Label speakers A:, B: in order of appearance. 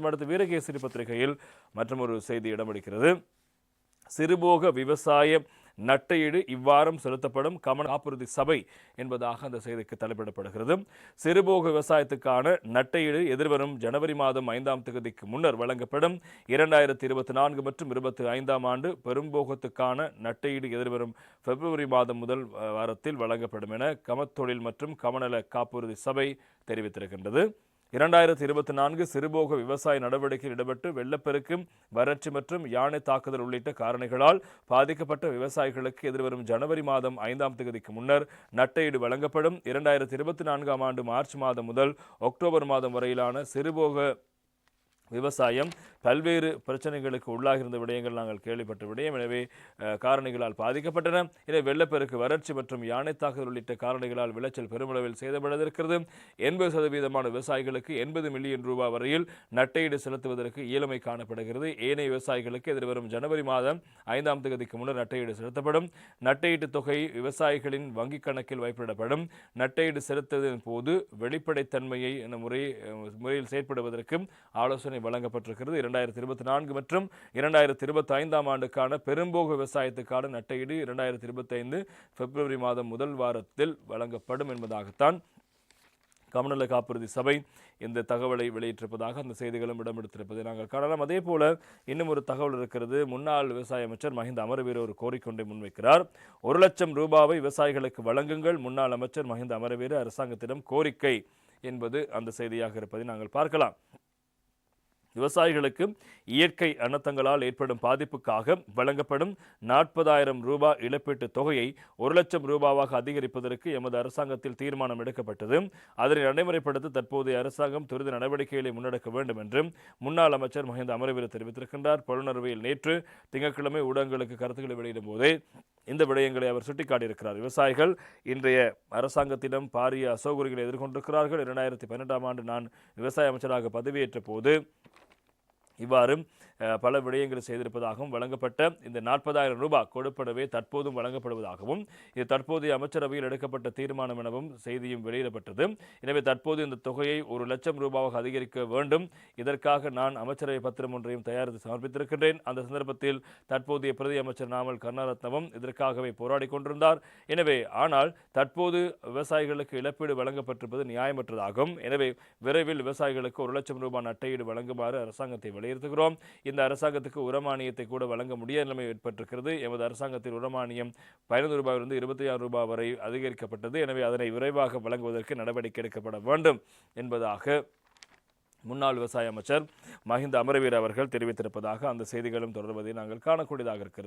A: அடுத்து வீரகேசரி பத்திரிகையில் மற்றும் ஒரு செய்தி இடம்பிடிக்கிறது சிறுபோக விவசாய நட்டையீடு இவ்வாரம் செலுத்தப்படும் கமன காப்புறுதி சபை என்பதாக அந்த செய்திக்கு தலைப்பிடப்படுகிறது. சிறுபோக விவசாயத்துக்கான நட்டையீடு எதிர்வரும் ஜனவரி மாதம் ஐந்தாம் தேதிக்கு முன்னர் வழங்கப்படும். இரண்டாயிரத்தி இருபத்தி நான்கு மற்றும் இருபத்தி ஐந்தாம் ஆண்டு பெரும்போகத்துக்கான நட்டையீடு எதிர்வரும் பிப்ரவரி மாதம் முதல் வாரத்தில் வழங்கப்படும் என கமத்தொழில் மற்றும் கமநல காப்புறுதி சபை தெரிவித்திருக்கின்றது. இரண்டாயிரத்தி இருபத்தி நான்கு சிறுபோக விவசாய நடவடிக்கையில் ஈடுபட்டு வெள்ளப்பெருக்கு வறட்சி மற்றும் யானை தாக்குதல் உள்ளிட்ட காரணிகளால் பாதிக்கப்பட்ட விவசாயிகளுக்கு எதிர்வரும் ஜனவரி மாதம் ஐந்தாம் தேதிக்கு முன்னர் நட்டையீடு வழங்கப்படும். இரண்டாயிரத்தி இருபத்தி நான்காம் ஆண்டு மார்ச் மாதம் முதல் அக்டோபர் மாதம் வரையிலான சிறுபோக விவசாயம் பல்வேறு பிரச்சனைகளுக்கு உள்ளாகிருந்த விடயங்கள் நாங்கள் கேள்விப்பட்ட விடயம். எனவே காரணிகளால் பாதிக்கப்பட்டன. இதை வெள்ளப்பெருக்கு வறட்சி மற்றும் யானை தாக்குதல் உள்ளிட்ட காரணிகளால் விளைச்சல் பெருமளவில் சேதமடைந்திருக்கிறது. எண்பது சதவீதமான விவசாயிகளுக்கு எண்பது மில்லியன் ரூபாய் வரையில் நட்டையீடு செலுத்துவதற்கு இயலமை காணப்படுகிறது. ஏனைய விவசாயிகளுக்கு எதிர்வரும் ஜனவரி மாதம் ஐந்தாம் தேதிக்கு முன்னர் நட்டையீடு செலுத்தப்படும். நட்டையீட்டு தொகை விவசாயிகளின் வங்கிக் கணக்கில் வைப்பிடப்படும். நட்டையீடு செலுத்துவதன் போது வெளிப்படைத்தன்மையை என முறை முறையில் செயற்படுவதற்கும் ஆலோசனை வழங்கப்பட்டிருக்கிறது. இரண்டாயிரத்தி இருபத்தி நான்கு மற்றும் இரண்டாயிரத்தி இருபத்தி ஐந்தாம் ஆண்டுக்கான பெரும்போக விவசாயத்துக்கான நட்டையீடு இரண்டாயிரத்தி இருபத்தி ஐந்து பிப்ரவரி மாதம் முதல் வாரத்தில் வழங்கப்படும் என்பதாகத்தான் கமநல காப்புறுதி சபை இந்த தகவலை வெளியிட்டிருப்பதாக அந்த செய்திகளும் இடம்பெடுத்திருப்பதை நாங்கள் காணலாம். அதே போல இன்னும் ஒரு தகவல் இருக்கிறது. முன்னாள் விவசாய அமைச்சர் மஹிந்த அமரவீர ஒரு கோரிக்கொண்டை முன்வைக்கிறார். ஒரு லட்சம் ரூபாவை விவசாயிகளுக்கு வழங்குங்கள். முன்னாள் அமைச்சர் மஹிந்த அமரவீர அரசாங்கத்திடம் கோரிக்கை என்பது அந்த செய்தியாக இருப்பதை நாங்கள் பார்க்கலாம். விவசாயிகளுக்கு இயற்கை அனர்த்தங்களால் ஏற்படும் பாதிப்புக்காக வழங்கப்படும் நாற்பதாயிரம் ரூபாய் இழப்பீட்டுத் தொகையை ஒரு லட்சம் ரூபாவாக அதிகரிப்பதற்கு எமது அரசாங்கத்தில் தீர்மானம் எடுக்கப்பட்டது. அதனை நடைமுறைப்படுத்த தற்போதைய அரசாங்கம் துரித நடவடிக்கைகளை முன்னெடுக்க வேண்டும் என்று முன்னாள் அமைச்சர் மஹிந்த அமரவீர தெரிவித்திருக்கின்றார். பொருணர்வையில் நேற்று திங்கட்கிழமை ஊடகங்களுக்கு கருத்துக்களை வெளியிடும் போதே இந்த விடயங்களை அவர் சுட்டிக்காட்டியிருக்கிறார். விவசாயிகள் இன்றைய அரசாங்கத்திடம் பாரிய அசௌகரியங்களை எதிர்கொண்டிருக்கிறார்கள். இரண்டாயிரத்தி பன்னெண்டாம் ஆண்டு நான் விவசாய அமைச்சராக பதவியேற்ற போது இவ்வாறு பல விடயங்களை செய்திருப்பதாகவும் வழங்கப்பட்ட இந்த நாற்பதாயிரம் ரூபாய் கொடுப்படவே தற்போதும் வழங்கப்படுவதாகவும் இது தற்போதைய அமைச்சரவையில் எடுக்கப்பட்ட தீர்மானம் எனவும் செய்தியும் வெளியிடப்பட்டது. எனவே தற்போது இந்த தொகையை ஒரு லட்சம் ரூபாவாக அதிகரிக்க வேண்டும். இதற்காக நான் அமைச்சரவை பத்திரம் ஒன்றையும் தயாரித்து சமர்ப்பித்திருக்கின்றேன். அந்த சந்தர்ப்பத்தில் தற்போதைய பிரதி அமைச்சர் நாமல் கருணாரத்னமும் இதற்காகவே போராடி கொண்டிருந்தார். எனவே ஆனால் தற்போது விவசாயிகளுக்கு இழப்பீடு வழங்கப்பட்டிருப்பது நியாயமற்றதாகும். எனவே விரைவில் விவசாயிகளுக்கு ஒரு லட்சம் ரூபாய் நட்டையீடு வழங்குமாறு அரசாங்கத்தை வலியுறுத்துகிறோம் இந்த அரசாங்கத்துக்கு உரமானியத்தை கூட வழங்க முடியாத நிலைமை ஏற்பட்டிருக்கிறது. எமது அரசாங்கத்தில் உரமானியம் பதினைந்து ரூபாயிலிருந்து இருபத்தி ஆறு ரூபாய் வரை அதிகரிக்கப்பட்டது. எனவே அதனை விரைவாக வழங்குவதற்கு நடவடிக்கை எடுக்கப்பட வேண்டும் என்பதாக முன்னாள் விவசாய அமைச்சர் மஹிந்த அமரவீர் அவர்கள் தெரிவித்திருப்பதாக அந்த செய்திகளும் தொடர்வதை நாங்கள் காணக்கூடியதாக இருக்கிறது.